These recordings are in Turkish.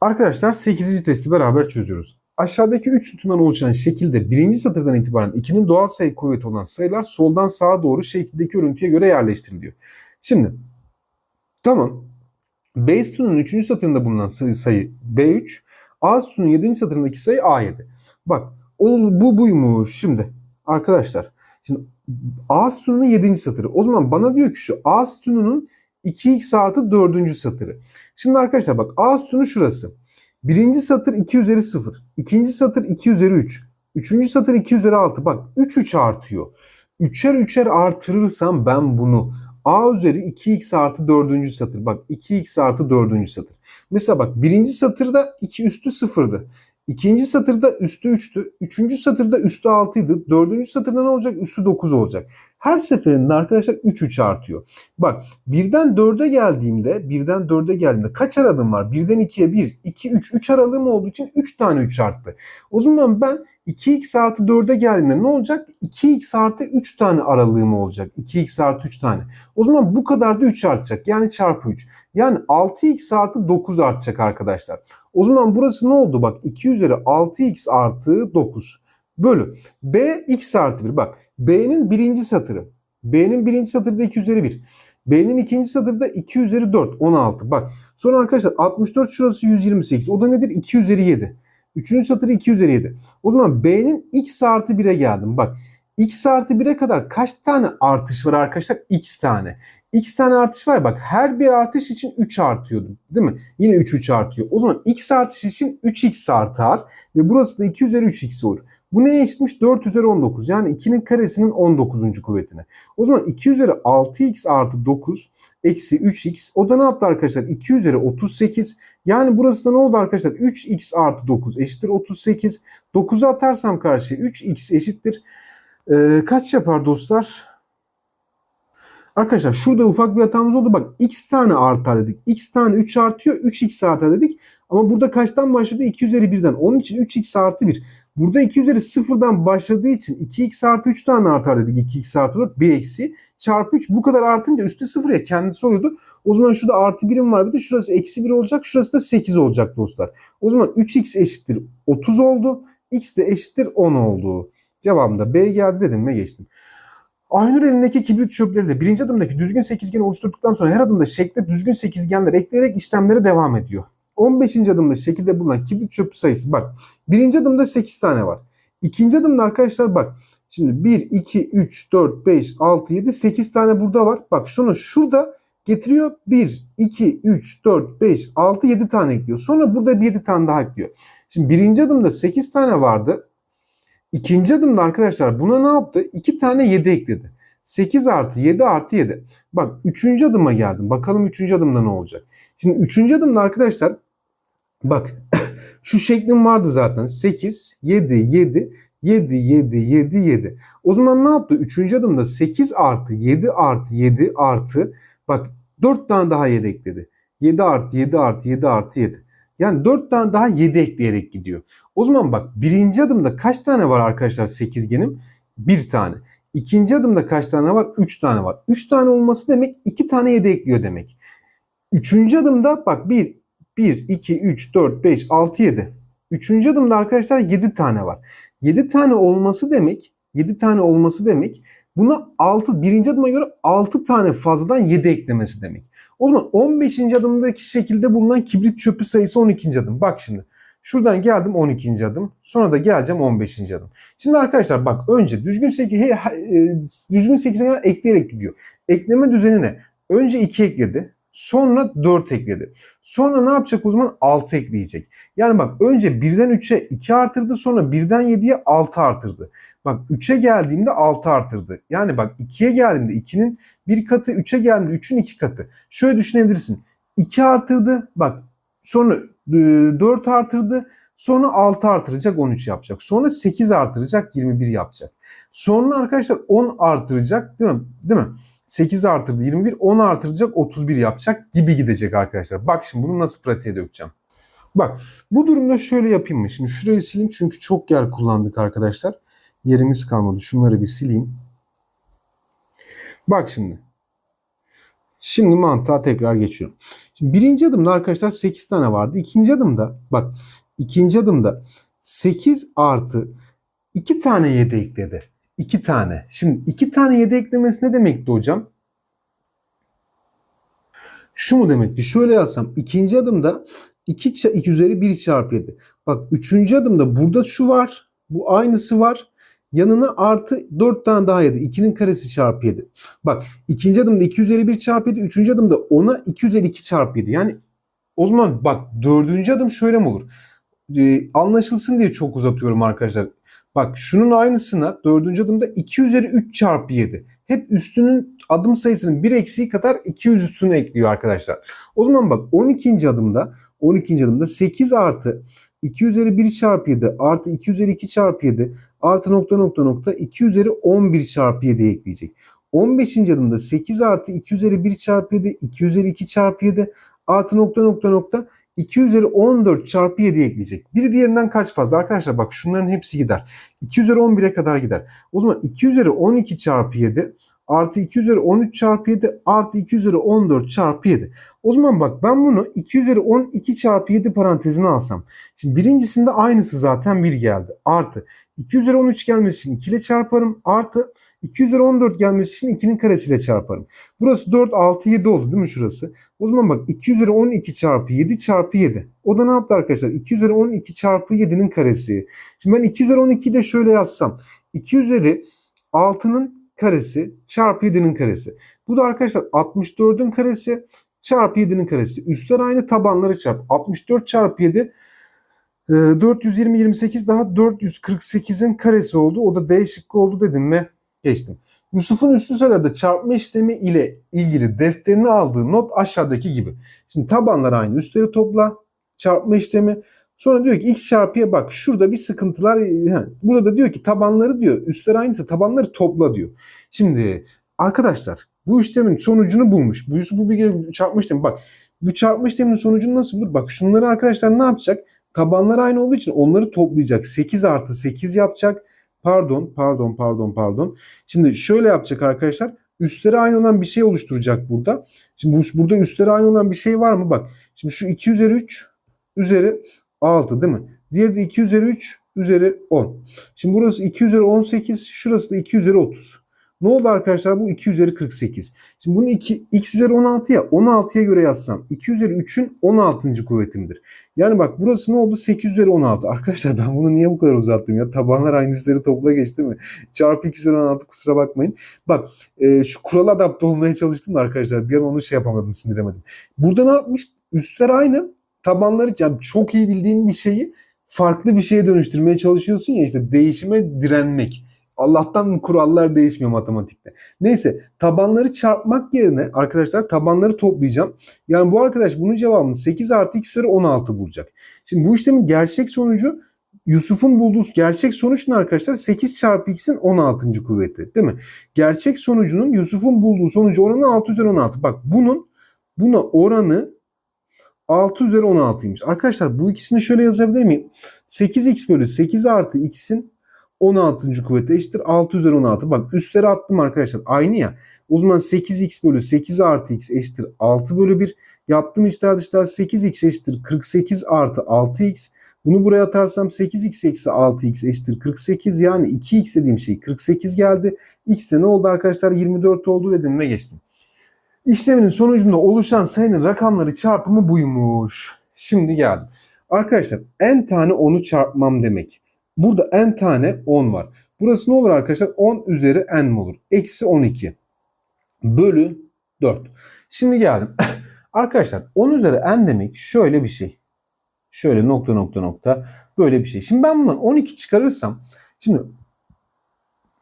Arkadaşlar 8. testi beraber çözüyoruz. Aşağıdaki 3 sütundan oluşan şekilde birinci satırdan itibaren 2'nin doğal sayı kuvveti olan sayılar soldan sağa doğru şekildeki örüntüye göre yerleştiriliyor. Şimdi tamam. B sütunun 3. satırında bulunan sayı, sayı B3, A sütunun 7. satırındaki sayı A7. Bak bu buymuş şimdi arkadaşlar. Şimdi A sütununun 7. satırı. O zaman bana diyor ki şu A sütununun 2x artı 4. satırı. Şimdi arkadaşlar bak A sütunu şurası. Birinci satır 2 üzeri 0. İkinci satır 2 üzeri 3. Üçüncü satır 2 üzeri 6. Bak 3 3 artıyor. Üçer üçer artırırsam ben bunu A üzeri 2x artı 4. satır. Bak 2x artı 4. satır. Mesela bak birinci satırda 2 üstü 0'dı. İkinci satırda üstü 3'tü. Üçüncü satırda üstü 6'ydı. Dördüncü satırda ne olacak? Üstü 9 olacak. Her seferinde arkadaşlar 3 3 artıyor. Bak birden 4'e geldiğimde, birden 4'e geldiğimde kaç aralığım var? Birden 2'ye 1, 2, 3. 3 aralığım olduğu için 3 tane 3 arttı. O zaman ben 2x artı 4'e geldiğimde ne olacak? 2x artı 3 tane aralığım olacak. 2x artı 3 tane. O zaman bu kadar da 3 artacak. Yani çarpı 3. Yani 6x artı 9 artacak arkadaşlar. O zaman burası ne oldu? Bak 2 üzeri 6x artı 9 bölü. B x artı 1. Bak B'nin birinci satırı. B'nin birinci satırda 2 üzeri 1. B'nin ikinci satırda 2 üzeri 4. 16. Bak sonra arkadaşlar 64 şurası 128. O da nedir? 2 üzeri 7. Üçüncü satırı 2 üzeri 7. O zaman B'nin x artı 1'e geldim. Bak x artı 1'e kadar kaç tane artış var arkadaşlar? x tane. X tane artış var ya bak her bir artış için 3 artıyordu değil mi? Yine 3 3 artıyor. O zaman x artış için 3x artar ve burası da 2 üzeri 3x olur. Bu neye eşitmiş? 4 üzeri 19. Yani 2'nin karesinin 19. kuvvetine. O zaman 2 üzeri 6x artı 9 eksi 3x. O da ne yaptı arkadaşlar? 2 üzeri 38. Yani burası da ne oldu arkadaşlar? 3x artı 9 eşittir 38. 9'u atarsam karşıya 3x eşittir. Ee, kaç yapar dostlar? Arkadaşlar şurada ufak bir hatamız oldu. Bak x tane artar dedik. x tane 3 artıyor. 3x artar dedik. Ama burada kaçtan başladı? 2 üzeri 1'den. Onun için 3x artı 1. Burada 2 üzeri 0'dan başladığı için 2x artı 3 tane artar dedik. 2x artı 4 bir eksi. Çarpı 3 bu kadar artınca üstü 0 ya kendisi oluyordu. O zaman şurada artı 1'im var. Bir de şurası eksi 1 olacak. Şurası da 8 olacak dostlar. O zaman 3x eşittir 30 oldu. x de eşittir 10 oldu. Cevabımda B geldi dedim ve geçtim. Aynur elindeki kibrit çöpleri de birinci adımdaki düzgün sekizgeni oluşturduktan sonra her adımda şekle düzgün sekizgenler ekleyerek işlemlere devam ediyor. 15. adımda şekilde bulunan kibrit çöpü sayısı bak. Birinci adımda 8 tane var. İkinci adımda arkadaşlar bak. Şimdi 1, 2, 3, 4, 5, 6, 7, 8 tane burada var. Bak sonra şurada getiriyor 1, 2, 3, 4, 5, 6, 7 tane ekliyor. Sonra burada bir 7 tane daha ekliyor. Şimdi birinci adımda 8 tane vardı. İkinci adımda arkadaşlar buna ne yaptı? 2 tane 7 ekledi. 8 artı 7 artı 7. Bak üçüncü adıma geldim. Bakalım üçüncü adımda ne olacak? Şimdi üçüncü adımda arkadaşlar bak şu şeklim vardı zaten. 8, 7, 7, 7, 7, 7, 7. O zaman ne yaptı? Üçüncü adımda 8 artı 7 artı 7 artı bak 4 tane daha 7 ekledi. 7 artı 7 artı 7 artı 7. Yani 4 tane daha 7 ekleyerek gidiyor. O zaman bak birinci adımda kaç tane var arkadaşlar sekizgenim? Bir tane. İkinci adımda kaç tane var? 3 tane var. 3 tane olması demek 2 tane 7 ekliyor demek. Üçüncü adımda bak 1, 1, 2, 3, 4, 5, 6, 7. Üçüncü adımda arkadaşlar 7 tane var. 7 tane olması demek, 7 tane olması demek buna 6, birinci adıma göre 6 tane fazladan 7 eklemesi demek. O zaman 15. adımdaki şekilde bulunan kibrit çöpü sayısı 12. adım. Bak şimdi. Şuradan geldim 12. adım. Sonra da geleceğim 15. adım. Şimdi arkadaşlar bak önce düzgün 8 he, he, düzgün 8'e ekleyerek gidiyor. Ekleme düzenine önce 2 ekledi. Sonra 4 ekledi. Sonra ne yapacak o zaman? 6 ekleyecek. Yani bak önce 1'den 3'e 2 artırdı. Sonra 1'den 7'ye 6 artırdı. Bak 3'e geldiğinde 6 artırdı. Yani bak 2'ye geldiğinde 2'nin bir katı 3'e geldiğinde 3'ün 2 katı. Şöyle düşünebilirsin. 2 artırdı. Bak sonra 4 artırdı. Sonra 6 artıracak 13 yapacak. Sonra 8 artıracak 21 yapacak. Sonra arkadaşlar 10 artıracak değil mi? Değil mi? 8 artırdı 21, 10 artıracak 31 yapacak gibi gidecek arkadaşlar. Bak şimdi bunu nasıl pratiğe dökeceğim. Bak bu durumda şöyle yapayım mı? Şimdi şurayı sileyim çünkü çok yer kullandık arkadaşlar. Yerimiz kalmadı. Şunları bir sileyim. Bak şimdi. Şimdi mantığa tekrar geçiyorum. Şimdi birinci adımda arkadaşlar 8 tane vardı. İkinci adımda bak ikinci adımda 8 artı 2 tane 7 ekledi. 2 tane. Şimdi 2 tane 7 eklemesi ne demekti hocam? Şu mu demekti? Şöyle yazsam ikinci adımda 2, 2 üzeri 1 çarpı 7. Bak üçüncü adımda burada şu var. Bu aynısı var. Yanına artı 4 tane daha 7. 2'nin karesi çarpı 7. Bak ikinci adımda 2 üzeri 1 çarpı 7. Üçüncü adımda ona 2 üzeri 2 çarpı 7. Yani o zaman bak dördüncü adım şöyle mi olur? Ee, anlaşılsın diye çok uzatıyorum arkadaşlar. Bak şunun aynısına dördüncü adımda 2 üzeri 3 çarpı 7. Hep üstünün adım sayısının bir eksiği kadar 200 üstüne ekliyor arkadaşlar. O zaman bak 12. adımda 12. adımda 8 artı 2 üzeri 1 çarpı 7 artı 2 üzeri 2 çarpı 7 artı nokta nokta nokta 2 üzeri 11 çarpı 7 ekleyecek. 15. adımda 8 artı 2 üzeri 1 çarpı 7 2 üzeri 2 çarpı 7 artı nokta nokta nokta 2 üzeri 14 çarpı 7 ekleyecek. Biri diğerinden kaç fazla? Arkadaşlar bak şunların hepsi gider. 2 üzeri 11'e kadar gider. O zaman 2 üzeri 12 çarpı 7 artı 2 üzeri 13 çarpı 7 artı 2 üzeri 14 çarpı 7. O zaman bak ben bunu 2 üzeri 12 çarpı 7 parantezine alsam. Şimdi birincisinde aynısı zaten 1 geldi. Artı 2 üzeri 13 gelmesi için 2 ile çarparım. Artı 2 üzeri 14 gelmesi için 2'nin karesiyle çarparım. Burası 4, 6, 7 oldu değil mi şurası? O zaman bak 2 üzeri 12 çarpı 7 çarpı 7. O da ne yaptı arkadaşlar? 2 üzeri 12 çarpı 7'nin karesi. Şimdi ben 2 üzeri 12'yi de şöyle yazsam. 2 üzeri 6'nın karesi çarpı 7'nin karesi. Bu da arkadaşlar 64'ün karesi çarpı 7'nin karesi. Üstler aynı tabanları çarp. 64 çarpı 7 420 28 daha 448'in karesi oldu. O da D şıkkı oldu dedim ve geçtim. Yusuf'un üstü sayılarda çarpma işlemi ile ilgili defterine aldığı not aşağıdaki gibi. Şimdi tabanlar aynı. Üstleri topla. Çarpma işlemi. Sonra diyor ki x çarpıya bak şurada bir sıkıntılar. He, burada diyor ki tabanları diyor üstler aynıysa tabanları topla diyor. Şimdi arkadaşlar bu işlemin sonucunu bulmuş. Bu bu bir çarpma işlemi. Bak bu çarpma işleminin sonucunu nasıl bulur? Bak şunları arkadaşlar ne yapacak? Tabanlar aynı olduğu için onları toplayacak. 8 artı 8 yapacak. Pardon, pardon, pardon, pardon. Şimdi şöyle yapacak arkadaşlar. Üstleri aynı olan bir şey oluşturacak burada. Şimdi bu, burada üstleri aynı olan bir şey var mı? Bak. Şimdi şu 2 üzeri 3 üzeri 6 değil mi? Diğeri de 2 üzeri 3 üzeri 10. Şimdi burası 2 üzeri 18. Şurası da 2 üzeri 30. Ne oldu arkadaşlar? Bu 2 üzeri 48. Şimdi bunu 2, x üzeri 16 ya 16'ya göre yazsam 2 üzeri 3'ün 16. kuvvetimdir. Yani bak burası ne oldu? 8 üzeri 16. Arkadaşlar ben bunu niye bu kadar uzattım ya? Tabanlar aynı üstleri topla geçti mi? Çarpı 2 üzeri 16 kusura bakmayın. Bak e, şu kurala adapte olmaya çalıştım da arkadaşlar bir an onu şey yapamadım sindiremedim. Burada ne yapmış? Üstler aynı. Tabanları yani çok iyi bildiğin bir şeyi farklı bir şeye dönüştürmeye çalışıyorsun ya işte değişime direnmek. Allah'tan kurallar değişmiyor matematikte. Neyse tabanları çarpmak yerine arkadaşlar tabanları toplayacağım. Yani bu arkadaş bunun cevabını 8 artı 2 üzeri 16 bulacak. Şimdi bu işlemin gerçek sonucu Yusuf'un bulduğu gerçek sonuç ne arkadaşlar? 8 çarpı x'in 16. kuvveti değil mi? Gerçek sonucunun Yusuf'un bulduğu sonucu oranı 6 üzeri 16. Bak bunun buna oranı 6 üzeri 16'ymış. Arkadaşlar bu ikisini şöyle yazabilir miyim? 8x bölü 8 artı x'in 16. kuvveti eşittir 6 üzeri 16. Bak üstleri attım arkadaşlar. Aynı ya. O zaman 8x bölü 8 artı x eşittir 6 bölü 1. Yaptığım içler dışlar 8x eşittir 48 artı 6x. Bunu buraya atarsam 8x eksi 6x eşittir 48. Yani 2x dediğim şey 48 geldi. x de ne oldu arkadaşlar? 24 oldu dedim ve geçtim. İşleminin sonucunda oluşan sayının rakamları çarpımı buymuş. Şimdi geldim. Arkadaşlar n tane 10'u çarpmam demek. Burada n tane 10 var. Burası ne olur arkadaşlar? 10 üzeri n mi olur? Eksi 12 bölü 4. Şimdi geldim. arkadaşlar 10 üzeri n demek şöyle bir şey. Şöyle nokta nokta nokta böyle bir şey. Şimdi ben bundan 12 çıkarırsam şimdi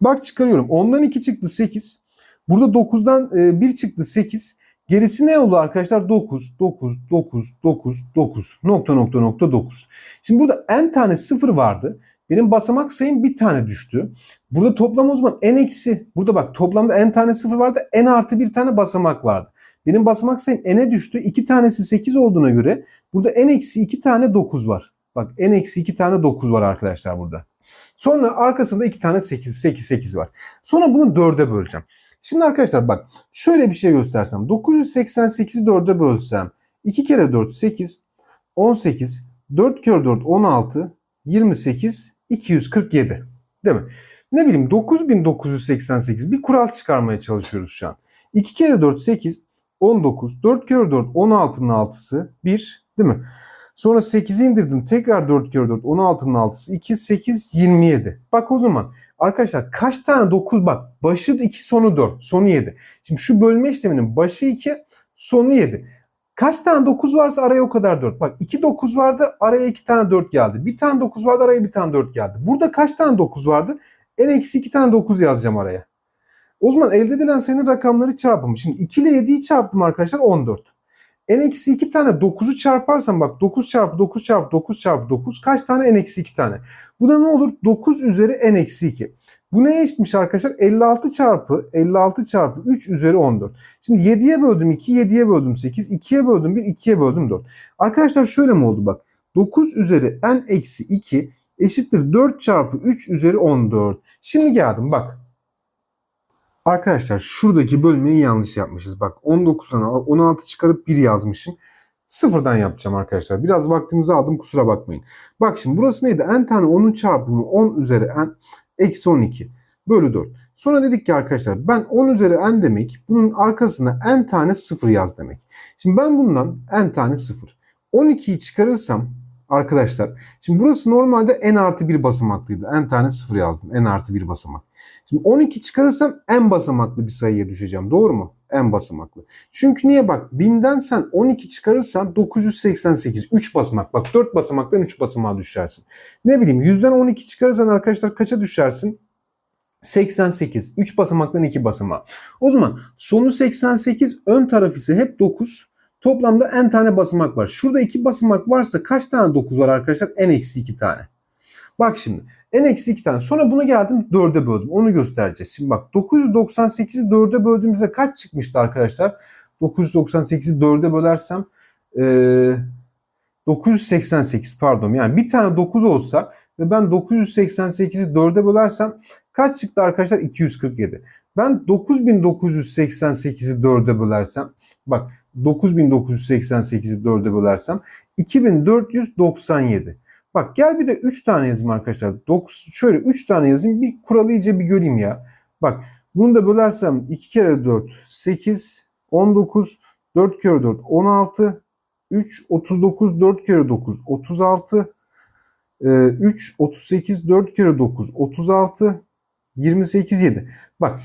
bak çıkarıyorum. 10'dan 2 çıktı 8. Burada 9'dan 1 çıktı 8. Gerisi ne oldu arkadaşlar? 9, 9, 9, 9, 9, nokta nokta nokta 9. Şimdi burada n tane sıfır vardı. Benim basamak sayım bir tane düştü. Burada toplam o zaman n eksi. Burada bak toplamda n tane sıfır vardı. n artı bir tane basamak vardı. Benim basamak sayım n'e düştü. 2 tanesi 8 olduğuna göre burada n eksi 2 tane 9 var. Bak n eksi 2 tane 9 var arkadaşlar burada. Sonra arkasında 2 tane 8, 8, 8 var. Sonra bunu 4'e böleceğim. Şimdi arkadaşlar bak şöyle bir şey göstersem. 988'i 4'e bölsem 2 kere 4 8 18 4 kere 4 16 28 247 değil mi? Ne bileyim 9988 bir kural çıkarmaya çalışıyoruz şu an. 2 kere 4 8 19 4 kere 4 16'nın 6'sı 1 değil mi? Sonra 8'i indirdim. Tekrar 4 kere 4 16'nın 6'sı 2 8 27. Bak o zaman arkadaşlar kaç tane 9 bak başı 2 sonu 4 sonu 7. Şimdi şu bölme işleminin başı 2 sonu 7. Kaç tane 9 varsa araya o kadar 4. Bak 2 9 vardı araya 2 tane 4 geldi. Bir tane 9 vardı araya bir tane 4 geldi. Burada kaç tane 9 vardı? En eksi 2 tane 9 yazacağım araya. O zaman elde edilen sayının rakamları çarpımı. Şimdi 2 ile 7'yi çarptım arkadaşlar 14. En eksi 2 tane 9'u çarparsam bak 9 çarpı 9 çarpı 9 çarpı 9 kaç tane en eksi 2 tane. Bu da ne olur? 9 üzeri en eksi 2. Bu neye eşitmiş arkadaşlar? 56 çarpı 56 çarpı 3 üzeri 14. Şimdi 7'ye böldüm 2, 7'ye böldüm 8, 2'ye böldüm 1, 2'ye böldüm 4. Arkadaşlar şöyle mi oldu bak? 9 üzeri n eksi 2 eşittir 4 çarpı 3 üzeri 14. Şimdi geldim bak. Arkadaşlar şuradaki bölmeyi yanlış yapmışız. Bak 19'dan 16 çıkarıp 1 yazmışım. Sıfırdan yapacağım arkadaşlar. Biraz vaktinizi aldım kusura bakmayın. Bak şimdi burası neydi? n tane 10'un çarpımı 10 üzeri n eksi 12 bölü 4. Sonra dedik ki arkadaşlar ben 10 üzeri n demek bunun arkasına n tane 0 yaz demek. Şimdi ben bundan n tane 0. 12'yi çıkarırsam arkadaşlar şimdi burası normalde n artı 1 basamaklıydı. n tane 0 yazdım. n artı 1 basamak. Şimdi 12 çıkarırsam n basamaklı bir sayıya düşeceğim. Doğru mu? n basamaklı. Çünkü niye bak 1000'den sen 12 çıkarırsan 988 3 basamak. Bak 4 basamaktan 3 basamağa düşersin. Ne bileyim 100'den 12 çıkarırsan arkadaşlar kaça düşersin? 88. 3 basamaktan 2 basamağı. O zaman sonu 88 ön taraf ise hep 9. Toplamda n tane basamak var. Şurada 2 basamak varsa kaç tane 9 var arkadaşlar? n eksi 2 tane. Bak şimdi n eksi 2 tane. Sonra buna geldim 4'e böldüm. Onu göstereceğiz. Şimdi bak 998'i 4'e böldüğümüzde kaç çıkmıştı arkadaşlar? 998'i 4'e bölersem ee, 988 pardon. Yani bir tane 9 olsa ve ben 988'i 4'e bölersem kaç çıktı arkadaşlar? 247. Ben 9988'i 4'e bölersem bak 9988'i 4'e bölersem 2497. Bak gel bir de 3 tane yazayım arkadaşlar. 9, şöyle 3 tane yazayım. Bir kuralı iyice bir göreyim ya. Bak bunu da bölersem 2 kere 4 8 19 4 kere 4 16 3 39 4 kere 9 36 3 38 4 kere 9 36 28 7. Bak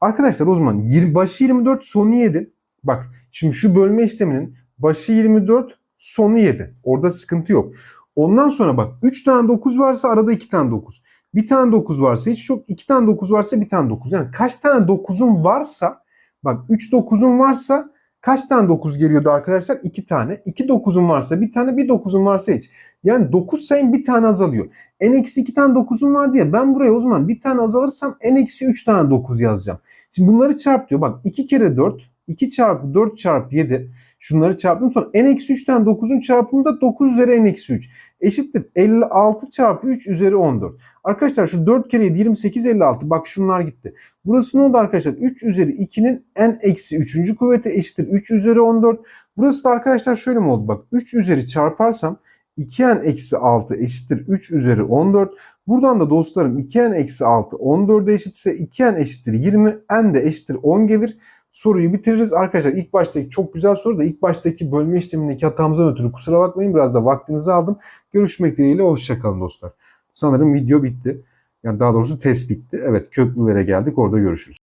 arkadaşlar o zaman başı 24 sonu 7. Bak şimdi şu bölme işleminin başı 24 sonu 7. Orada sıkıntı yok. Ondan sonra bak 3 tane 9 varsa arada 2 tane 9. Bir tane 9 varsa hiç yok. 2 tane 9 varsa bir tane 9. Yani kaç tane 9'un varsa bak 3 9'un varsa kaç tane 9 geliyordu arkadaşlar? 2 tane. 2 9'un varsa bir tane, bir 9'un varsa hiç. Yani 9 sayın bir tane azalıyor. n-2 tane 9'un var diye ben buraya o zaman bir tane azalırsam n-3 tane 9 yazacağım. Şimdi bunları çarp diyor. Bak 2 kere 4, 2 çarpı 4 çarpı 7. Şunları çarptım sonra n-3 tane 9'un çarpımı da 9 üzeri n-3 eşittir 56 çarpı 3 üzeri 14. Arkadaşlar şu 4 kere 7 28 56 bak şunlar gitti. Burası ne oldu arkadaşlar? 3 üzeri 2'nin n eksi 3. kuvveti eşittir 3 üzeri 14. Burası da arkadaşlar şöyle mi oldu? Bak 3 üzeri çarparsam 2n eksi 6 eşittir 3 üzeri 14. Buradan da dostlarım 2n eksi 6 14'e eşitse 2n eşittir 20 n de eşittir 10 gelir soruyu bitiririz. Arkadaşlar ilk baştaki çok güzel soru da ilk baştaki bölme işlemindeki hatamızdan ötürü kusura bakmayın. Biraz da vaktinizi aldım. Görüşmek dileğiyle hoşçakalın dostlar. Sanırım video bitti. Yani daha doğrusu test bitti. Evet köklülere geldik orada görüşürüz.